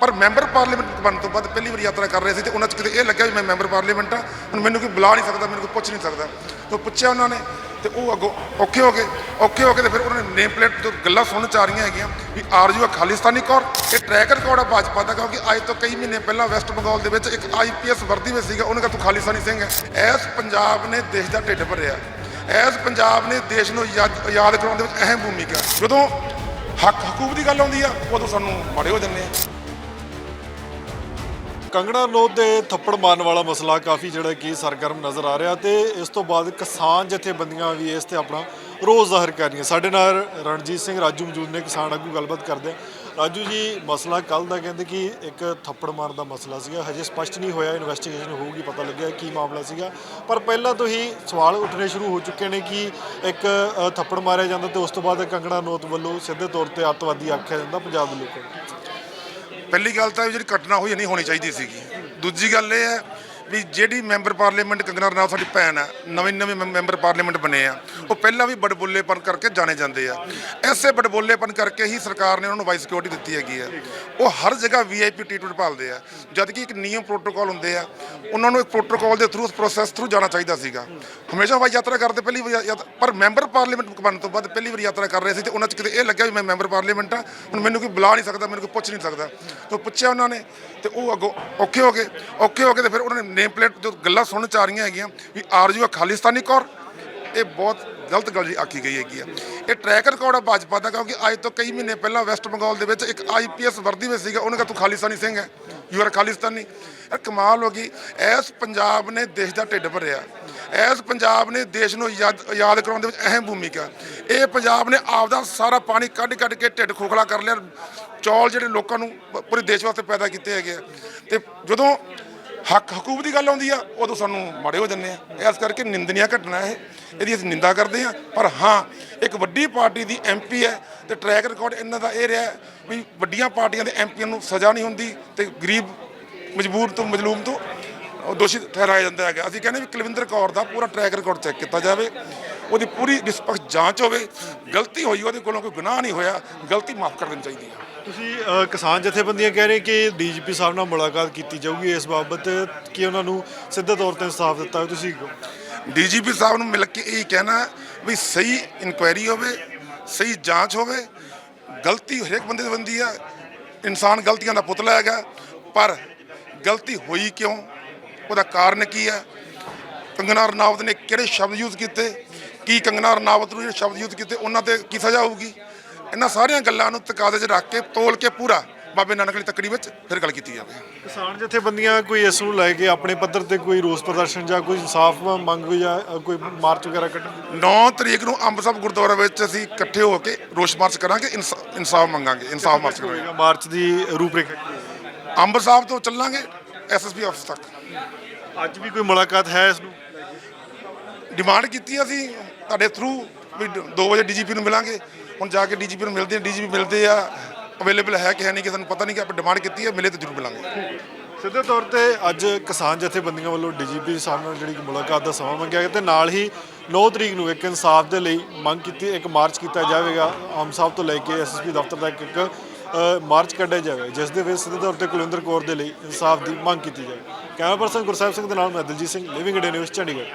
ਪਰ member parliament ਬਣਨ ਤੋਂ ਬਾਅਦ ਪਹਿਲੀ ਵਾਰ ਯਾਤਰਾ ਕਰ ਰਹੇ ਸੀ ਤੇ ਉਹਨਾਂ 'ਚ ਕਿਤੇ ਇਹ ਲੱਗਿਆ ਵੀ ਮੈਂ ਮੈਂਬਰ ਪਾਰਲੀਮੈਂਟ ਆ ਹੁਣ ਮੈਨੂੰ ਕੋਈ ਬੁਲਾ ਨਹੀਂ ਸਕਦਾ, ਮੈਨੂੰ ਕੋਈ ਪੁੱਛ ਨਹੀਂ ਸਕਦਾ। ਤੇ ਪੁੱਛਿਆ ਉਹਨਾਂ ਨੇ ਤੇ ਉਹ ਅੱਗੋਂ ਔਖੇ ਹੋ ਗਏ। ਔਖੇ ਹੋ ਕੇ ਤੇ ਫਿਰ ਉਹਨਾਂ ਨੇ ਨੇਮ ਪਲੇਟ ਤੋਂ ਗੱਲਾਂ ਸੁਣਨ ਚ ਆ ਰਹੀਆਂ ਹੈਗੀਆਂ ਵੀ ਆਰਜੂ ਆ ਖਾਲਿਸਤਾਨੀ ਕੌਰ, ਇਹ ਟਰੈਕ ਰਿਕਾਰਡ ਆ ਭਾਜਪਾ ਦਾ, ਕਿਉਂਕਿ ਅੱਜ ਤੋਂ ਕਈ ਮਹੀਨੇ ਪਹਿਲਾਂ ਵੈਸਟ ਬੰਗਾਲ ਦੇ ਵਿੱਚ ਇੱਕ ਆਈਪੀਐਸ ਵਰਦੀ ਵਿੱਚ ਸੀਗਾ, ਉਹਨੇ ਕਿਹਾ ਤੂੰ ਖਾਲਿਸਤਾਨੀ ਸਿੰਘ ਹੈ। ਐਸ ਪੰਜਾਬ ਨੇ ਦੇਸ਼ ਦਾ ਢਿੱਡ ਭਰਿਆ। ਐਸ ਪੰਜਾਬ ਨੇ ਦੇਸ਼ ਨੂੰ ਯਾਦ ਆਜ਼ਾਦ ਕਰਾਉਣ ਦੇ ਵਿੱਚ ਅਹਿਮ ਭੂਮਿਕਾ। ਜਦੋਂ ਹੱਕ ਹਕੂਕ ਦੀ ਗੱਲ ਆਉਂਦੀ ਆ, ਉਦੋਂ ਸਾਨੂੰ ਮਾੜੇ ਹੋ ਜਾਂਦੇ ਆ। ਕੰਗਣਾ ਰਣੌਤ ਦੇ ਥੱਪੜ ਮਾਰਨ ਵਾਲਾ ਮਸਲਾ ਕਾਫੀ ਜਿਹੜਾ ਕਿ ਸਰਗਰਮ ਨਜ਼ਰ ਆ ਰਿਹਾ ਤੇ ਇਸ ਤੋਂ ਬਾਅਦ ਕਿਸਾਨ ਜਥੇਬੰਦੀਆਂ ਵੀ ਇਸ ਤੇ ਆਪਣਾ ਰੋਜ਼ ਜ਼ਾਹਰ ਕਰ ਰਹੀਆਂ। ਸਾਡੇ ਨਾਲ ਰਣਜੀਤ ਸਿੰਘ ਰਾਜੂ ਮੌਜੂਦ ਨੇ, ਕਿਸਾਨ ਆਗੂ, ਗੱਲਬਾਤ ਕਰਦੇ ਆ ਰਾਜੂ ਜੀ, ਮਸਲਾ ਕੱਲ ਦਾ ਕਹਿੰਦੇ ਕਿ ਇੱਕ ਥੱਪੜ ਮਾਰਨ ਦਾ ਮਸਲਾ ਸੀਗਾ। ਹਜੇ ਸਪਸ਼ਟ ਨਹੀਂ ਹੋਇਆ ਇਨਵੈਸਟੀਗੇਸ਼ਨ ਹੋਊਗੀ, ਪਤਾ ਲੱਗਿਆ ਕੀ ਮਾਮਲਾ ਸੀਗਾ। ਪਰ ਪਹਿਲਾਂ ਤੋਂ ਹੀ ਸਵਾਲ ਉੱਠਣੇ ਸ਼ੁਰੂ ਹੋ ਚੁੱਕੇ ਨੇ ਕਿ ਇੱਕ ਥੱਪੜ ਮਾਰਿਆ ਜਾਂਦਾ ਤੇ ਉਸ ਤੋਂ ਬਾਅਦ ਕੰਗਣਾ ਰਣੌਤ ਵੱਲੋਂ ਸਿੱਧੇ ਤੌਰ ਤੇ ਅੱਤਵਾਦੀ ਆਖਿਆ ਜਾਂਦਾ ਪੰਜਾਬ ਦੇ ਲੋਕਾਂ ਨੂੰ। ਪਹਿਲੀ ਗੱਲ ਤਾਂ ਇਹ ਜਿਹੜੀ ਘਟਨਾ ਹੋਈ ਨਹੀਂ ਹੋਣੀ ਚਾਹੀਦੀ ਸੀਗੀ। ਦੂਜੀ ਗੱਲ ਇਹ ਹੈ ਵੀ ਜਿਹੜੀ ਮੈਂਬਰ ਪਾਰਲੀਮੈਂਟ ਕੰਗਨਾ ਰਣਾਵਤ ਸਾਡੀ ਭੈਣ ਆ, ਨਵੇਂ ਨਵੇਂ ਮੈਂ- ਮੈਂਬਰ ਪਾਰਲੀਮੈਂਟ ਬਣੇ ਆ, ਉਹ ਪਹਿਲਾਂ ਵੀ ਬੜਬੋਲੇਪਨ ਕਰਕੇ ਜਾਣੇ ਜਾਂਦੇ ਆ। ਐਸੇ ਬੜਬੋਲੇਪਨ ਕਰਕੇ ਹੀ ਸਰਕਾਰ ਨੇ ਉਹਨਾਂ ਨੂੰ ਵਾਈ ਸਿਕਿਉਰਿਟੀ ਦਿੱਤੀ ਹੈਗੀ ਆ। ਉਹ ਹਰ ਜਗ੍ਹਾ ਵੀਆਈਪੀ ਟ੍ਰੀਟਮੈਂਟ ਭਾਲਦੇ ਆ। ਜਦ ਕਿ ਇੱਕ ਨਿਯਮ ਪ੍ਰੋਟੋਕਾਲ ਹੁੰਦੇ ਆ, ਉਹਨਾਂ ਨੂੰ ਇੱਕ ਪ੍ਰੋਟੋਕਾਲ ਦੇ ਥਰੂ ਪ੍ਰੋਸੈਸ ਥਰੂ ਜਾਣਾ ਚਾਹੀਦਾ ਸੀਗਾ। ਹਮੇਸ਼ਾ ਵਾਈ ਯਾਤਰਾ ਕਰਦੇ, ਪਹਿਲੀ ਵਾਰ ਯਾਤ- ਪਰ ਮੈਂਬਰ ਪਾਰਲੀਮੈਂਟ ਬਣਨ ਤੋਂ ਬਾਅਦ ਪਹਿਲੀ ਵਾਰ ਯਾਤਰਾ ਕਰ ਰਹੇ ਸੀ ਤੇ ਉਹਨਾਂ 'ਚ ਕਿਤੇ ਇਹ ਲੱਗਿਆ ਵੀ ਮੈਂ ਮੈਂਬਰ ਪਾਰਲੀਮੈਂਟ ਆ, ਹੁਣ ਮੈਨੂੰ ਕੋਈ ਬੁਲਾ ਨਹੀਂ ਸਕਦਾ, ਮੈਨੂੰ ਕੋਈ ਪੁੱਛ ਨਹੀਂ ਸਕਦਾ। ਤੇ ਪੁੱਛਿਆ ਉਹਨਾਂ ਨੇ ਤੇ ਉਹ ਅੱਗੋਂ ਔਖੇ ਹੋ ਗਏ, ਔਖੇ ਹੋ ਕੇ ਤੇ ਫਿਰ ਉਹਨਾਂ ਨੇ ਨੇਮ ਪਲੇਟ ਤੋਂ ਗੱਲਾਂ ਸੁਣਨ ਚ ਆ ਰਹੀਆਂ ਹੈਗੀਆਂ, ਵੀ ਆਰਜੂ ਆ ਖਾਲਿਸਤਾਨੀ ਕੌਰ। ਇਹ ਬਹੁਤ ਗਲਤ ਗੱਲ ਜੀ ਆਖੀ ਗਈ ਹੈਗੀ ਆ। ਇਹ ਟਰੈਕ ਰਿਕਾਰਡ ਆ ਭਾਜਪਾ ਦਾ, ਕਿਉਂਕਿ ਅੱਜ ਤੋਂ ਕਈ ਮਹੀਨੇ ਪਹਿਲਾਂ ਵੈਸਟ ਬੰਗਾਲ ਦੇ ਵਿੱਚ ਇੱਕ ਆਈਪੀਐਸ ਵਰਦੀ ਵਿੱਚ ਸੀਗਾ, ਉਹਨੇ ਕਿਹਾ ਤੂੰ ਖਾਲਿਸਤਾਨੀ ਸਿੰਘ ਹੈ ਯੂ ਆਰ ਖਾਲਿਸਤਾਨੀ। ਇਹ ਕਮਾਲ ਹੋ ਗਈ। ਐਸ ਪੰਜਾਬ ਨੇ ਦੇਸ਼ ਦਾ ਢਿੱਡ ਭਰਿਆ। ਐਸ ਪੰਜਾਬ ਨੇ ਦੇਸ਼ ਨੂੰ ਯਾਦ ਆਜ਼ਾਦ ਕਰਾਉਣ ਦੇ ਵਿੱਚ ਅਹਿਮ ਭੂਮਿਕਾ। ਇਹ ਪੰਜਾਬ ਨੇ ਆਪਦਾ ਸਾਰਾ ਪਾਣੀ ਕੱਢ ਕੱਢ ਕੇ ਢਿੱਡ ਖੋਖਲਾ ਕਰ ਲਿਆ। ਚੌਲ ਜਿਹੜੇ ਲੋਕਾਂ ਨੂੰ ਪੂਰੇ ਦੇਸ਼ ਵਾਸਤੇ ਪੈਦਾ ਕੀਤੇ ਹੈਗੇ ਆ। ਤੇ ਜਦੋਂ ਹੱਕ ਹਕੂਕ ਦੀ ਗੱਲ ਆਉਂਦੀ ਆ, ਉਦੋਂ ਸਾਨੂੰ ਮਾੜੇ ਹੋ ਜਾਂਦੇ ਆ। ਇਸ ਕਰਕੇ ਨਿੰਦਨੀय ਘਟਨਾ ਇਹ, ਇਹਦੀ ਅਸੀਂ ਨਿੰਦਾ ਕਰਦੇ ਆ। ਪਰ ਹਾਂ, ਇੱਕ ਵੱਡੀ ਪਾਰਟੀ ਦੀ ਐਮਪੀ ਹੈ ਤੇ ਟਰੈਕ ਰਿਕਾਰਡ ਇਹਨਾਂ ਦਾ ਇਹ ਰਿਹਾ ਵੀ ਵੱਡੀਆਂ ਪਾਰਟੀਆਂ ਦੇ ਐਮਪੀਆਂ ਨੂੰ ਸਜ਼ਾ ਨਹੀਂ ਹੁੰਦੀ ਤੇ ਗਰੀਬ, ਮਜਬੂਰ ਤੋਂ ਮਜਲੂਮ ਤੋਂ ਉਹ ਦੋਸ਼ੀ ਠਹਿਰਾਇਆ ਜਾਂਦਾ ਹੈਗਾ। ਅਸੀਂ ਕਹਿੰਦੇ ਵੀ ਕੁਲਵਿੰਦਰ ਕੌਰ ਦਾ ਪੂਰਾ ਟਰੈਕ ਰਿਕਾਰਡ ਚੈੱਕ ਕੀਤਾ ਜਾਵੇ, ਉਹਦੀ ਪੂਰੀ ਨਿਸ਼ਪਕਸ਼ ਜਾਂਚ ਹੋਵੇ, ਗਲਤੀ ਹੋਈ ਉਹਦੇ ਕੋਲੋਂ ਕੋਈ ਗੁਨਾਹ ਨਹੀਂ ਹੋਇਆ, ਗਲਤੀ ਮਾਫ ਕਰ ਦੇਣੀ ਚਾਹੀਦੀ ਹੈ ਤੁਸੀਂ ਅ, ਕਿਸਾਨ ਜਥੇਬੰਦੀਆਂ ਕਹਿ ਰਹੇ ਕਿ ਡੀਜੀਪੀ ਸਾਹਿਬ ਨਾਲ ਮੁਲਾਕਾਤ ਕੀਤੀ ਜਾਊਗੀ ਇਸ ਬਾਬਤ ਕਿ ਉਹਨਾਂ ਨੂੰ ਸਿੱਧੇ ਤੌਰ ਤੇ ਇਨਸਾਫ ਦਿੱਤਾ ਹੋਵੇ ਤੁਸੀਂ? ਡੀਜੀਪੀ ਸਾਹਿਬ ਨੂੰ ਮਿਲ ਕੇ ਇਹ ਕਹਿਣਾ ਵੀ ਸਹੀ ਇਨਕੁਆਇਰੀ ਹੋਵੇ ਸਹੀ ਜਾਂਚ ਹੋਵੇ ਗਲਤੀ ਹਰੇਕ ਬੰਦੇ ਦੀ ਬੰਦੀ ਆ ਇਨਸਾਨ ਗਲਤੀਆਂ ਦਾ ਪੁਤਲਾ ਹੈਗਾ ਪਰ ਗਲਤੀ ਹੋਈ ਕਿਉਂ? ਉਹਦਾ ਕਾਰਨ ਕੀ ਹੈ ਕੰਗਨਾ ਰਣਾਵਤ ਨੇ ਕਿਹੜੇ ਸ਼ਬਦ ਯੂਜ਼ ਕੀਤੇ? ਕੀ ਕੰਗਨਾ ਰਣਾਵਤ ਨੂੰ ਜਿਹੜੇ ਸ਼ਬਦ ਯੂਜ਼ ਕੀਤੇ ਉਹਨਾਂ ਤੇ ਕੀ ਸਜ਼ਾ ਹੋਊਗੀ? ਇਹਨਾਂ ਸਾਰੀਆਂ ਗੱਲਾਂ ਨੂੰ ਤਕਾਦੇ 'ਚ ਰੱਖ ਕੇ ਤੋਲ ਕੇ ਪੂਰਾ ਬਾਬੇ ਨਾਨਕ ਵਾਲੀ ਤੱਕੜੀ ਵਿੱਚ ਫਿਰ ਗੱਲ ਕੀਤੀ ਜਾਵੇ। ਕਿਸਾਨ ਜਥੇਬੰਦੀਆਂ ਕੋਈ ਇਸ ਨੂੰ ਲੈ ਕੇ ਆਪਣੇ ਪੱਧਰ ਤੇ ਕੋਈ ਰੋਸ ਪ੍ਰਦਰਸ਼ਨ ਜਾਂ ਕੋਈ ਇਨਸਾਫ ਮੰਗ ਜਾਂ ਕੋਈ ਮਾਰਚ ਵਗੈਰਾ ਕੱਢਣ? 9 ਤਰੀਕ ਨੂੰ ਅੰਬ ਸਾਹਿਬ ਗੁਰਦੁਆਰਾ ਵਿੱਚ ਅਸੀਂ ਇਕੱਠੇ ਹੋ ਕੇ ਰੋਸ ਮਾਰਚ ਕਰਾਂਗੇ ਇਨਸਾ- ਇਨਸਾਫ ਮੰਗਾਂਗੇ ਇਨਸਾਫ ਮਾਰਚ ਕਰਾਂਗੇ। ਮਾਰਚ ਦੀ ਰੂਪਰੇਖਾ? ਅੰਬ ਸਾਹਿਬ ਤੋਂ ਚੱਲਾਂਗੇ ਐਸਐਸਪੀ ਆਫਿਸ ਤੱਕ। ਅੱਜ ਵੀ ਕੋਈ ਮੁਲਾਕਾਤ ਹੈ ਇਸ ਨੂੰ? ਡਿਮਾਂਡ ਕੀਤੀ ਅਸੀਂ ਤੁਹਾਡੇ ਥਰੂ ਵੀ 2 ਵਜੇ ਡੀਜੀਪੀ ਨੂੰ ਮਿਲਾਂਗੇ। ਹੁਣ ਜਾ ਕੇ ਡੀਜੀਪੀ ਨੂੰ ਮਿਲਦੇ ਆ, ਡੀਜੀਪੀ ਮਿਲਦੇ ਆ ਅਵੇਲੇਬਲ ਹੈ ਕਿ ਹੈ ਨਹੀਂ ਕਿ ਸਾਨੂੰ ਪਤਾ ਨਹੀਂ ਕਿ ਆਪਾਂ ਡਿਮਾਂਡ ਕੀਤੀ ਹੈ, ਮਿਲੇ ਤਾਂ ਜ਼ਰੂਰ ਮਿਲਾਂਗੇ। ਸਿੱਧੇ ਤੌਰ ਤੇ ਅੱਜ ਕਿਸਾਨ ਜਥੇਬੰਦੀਆਂ ਵੱਲੋਂ ਡੀਜੀਪੀ ਸਾਹਿਬ ਨਾਲ ਜਿਹੜੀ ਮੁਲਾਕਾਤ ਦਾ ਸਮਾਂ ਮੰਗਿਆ ਗਿਆ ਤੇ ਨਾਲ ਹੀ 9 ਤਰੀਕ ਨੂੰ ਇੱਕ ਇਨਸਾਫ ਦੇ ਲਈ ਮੰਗ ਕੀਤੀ, ਇੱਕ ਮਾਰਚ ਕੀਤਾ ਜਾਵੇਗਾ। ਆਮ ਸਾਹਿਬ ਤੋਂ ਲੈ ਕੇ ਐਸਐਸਪੀ ਦਫ਼ਤਰ ਤੱਕ ਇੱਕ ਮਾਰਚ ਕੱਢਿਆ ਜਾਵੇ ਜਿਸ ਦੇ ਵਿੱਚ ਸਿੱਧੇ ਤੌਰ ਤੇ ਕੁਲਿੰਦਰ ਕੌਰ ਦੇ ਲਈ ਇਨਸਾਫ ਦੀ ਮੰਗ ਕੀਤੀ ਜਾਵੇ ਕੈਮਰਾ ਪਰਸਨ ਗੁਰਸਾਹਿਬ ਸਿੰਘ ਦੇ ਨਾਲ ਮੈਂ Diljit Singh living India news Chandigarh.